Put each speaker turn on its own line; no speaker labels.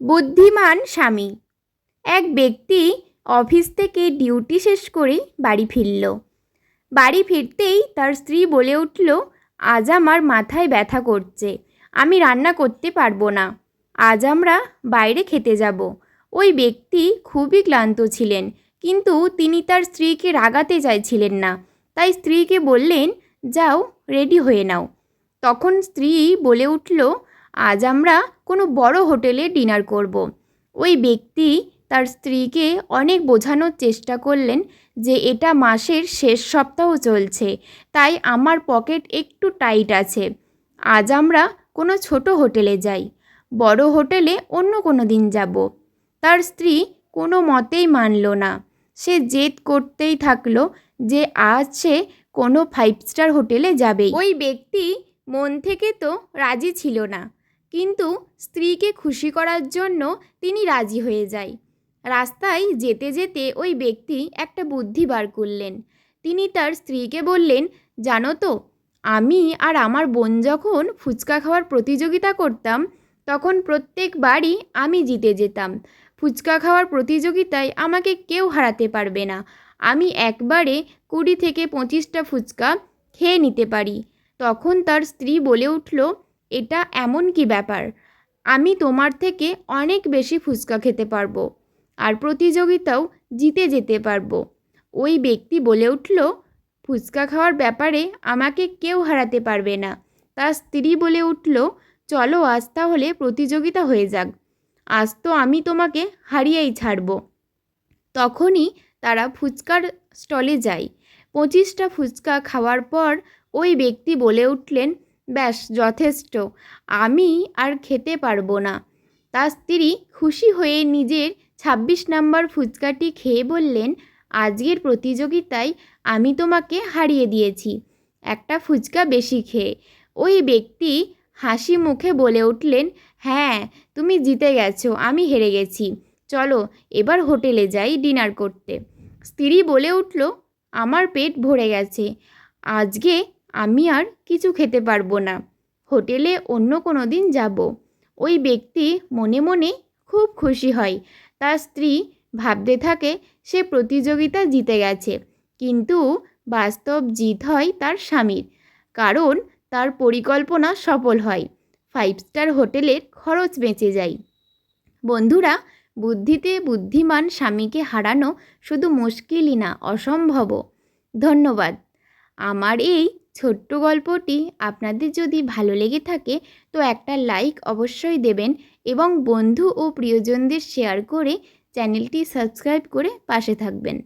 বুদ্ধিমান স্বামী। এক ব্যক্তি অফিস থেকে ডিউটি শেষ করে বাড়ি ফিরল। বাড়ি ফিরতেই তার স্ত্রী বলে উঠল, আজ আমার মাথায় ব্যথা করছে, আমি রান্না করতে পারব না। আজ আমরা বাইরে খেতে যাব। ওই ব্যক্তি খুবই ক্লান্ত ছিলেন, কিন্তু তিনি তার স্ত্রীকে রাগাতে চাইছিলেন না। তাই স্ত্রীকে বললেন, যাও, রেডি হয়ে নাও। তখন স্ত্রী বলে উঠল আজ আমরা কোনো বড় হোটেলে ডিনার করব। ওই ব্যক্তি তার স্ত্রীকে অনেক বোঝানোর চেষ্টা করলেন যে এটা মাসের শেষ সপ্তাহ চলছে, তাই আমার পকেট একটু টাইট আছে। আজ আমরা কোনো ছোট হোটেলে যাই, বড় হোটেলে অন্য কোনো দিন যাব। তার স্ত্রী কোনো মতেই মানল না। সে জেদ করতেই থাকল যে আজ সে কোনো ফাইভ স্টার হোটেলে যাবে ওই ব্যক্তি মন থেকে তো রাজি ছিল না। কিন্তু স্ত্রীকে খুশি করার জন্য তিনি রাজি হয়ে যায়। রাস্তায় যেতে যেতে ওই ব্যক্তি একটা বুদ্ধি বার করলেন। তিনি তার স্ত্রীকে বললেন, জানো তো, আমি আর আমার বোন যখন ফুচকা খাওয়ার প্রতিযোগিতা করতাম, তখন প্রত্যেকবারই আমি জিতে যেতাম। ফুচকা খাওয়ার প্রতিযোগিতায় আমাকে কেউ হারাতে পারবে না। আমি একবারে কুড়ি থেকে পঁচিশটা ফুচকা খেয়ে নিতে পারি। তখন তার স্ত্রী বলে উঠল এটা এমন কি ব্যাপার? আমি তোমার থেকে অনেক বেশি ফুচকা খেতে পারব আর প্রতিযোগিতাও জিতে যেতে পারব। ওই ব্যক্তি বলে উঠল, ফুচকা খাওয়ার ব্যাপারে আমাকে কেউ হারাতে পারবে না। তার স্ত্রী বলে উঠল, চলো আজ তাহলে প্রতিযোগিতা হয়ে যাক। আজ তো আমি তোমাকে হারিয়েই ছাড়ব। তখনই তারা ফুচকার স্টলে যায়। পঁচিশটা ফুচকা খাওয়ার পর ওই ব্যক্তি বলে উঠলেন ব্যাস, যথেষ্ট। আমি আর খেতে পারব না। তার স্ত্রী খুশি হয়ে নিজের ছাব্বিশ নাম্বার ফুচকাটি খেয়ে বললেন, আজকের প্রতিযোগিতায় আমি তোমাকে হারিয়ে দিয়েছি। একটা ফুচকা বেশি খেয়ে। ওই ব্যক্তি হাসি মুখে বলে উঠলেন হ্যাঁ তুমি জিতে গেছো, আমি হেরে গেছি। চলো, এবার হোটেলে যাই ডিনার করতে। স্ত্রী বলে উঠল, আমার পেট ভরে গেছে। আজকে আমি আর কিছু খেতে পারব না। হোটেলে অন্য কোনো দিন যাব। ওই ব্যক্তি মনে মনে খুব খুশি হয়। তার স্ত্রী ভাবতে থাকে সে প্রতিযোগিতা জিতে গেছে, কিন্তু বাস্তব জিত হয় তার স্বামীর, কারণ তার পরিকল্পনা সফল হয়। ফাইভ স্টার হোটেলের খরচ বেঁচে যায়। বন্ধুরা, বুদ্ধিতে বুদ্ধিমান স্বামীকে হারানো শুধু মুশকিলই না, অসম্ভবও। ধন্যবাদ। আমার এই ছোট্ট গল্পটি আপনাদের যদি ভালো লেগে থাকে, তো একটা লাইক অবশ্যই দেবেন এবং বন্ধু ও প্রিয়জনদের শেয়ার করে চ্যানেলটি সাবস্ক্রাইব করে পাশে থাকবেন।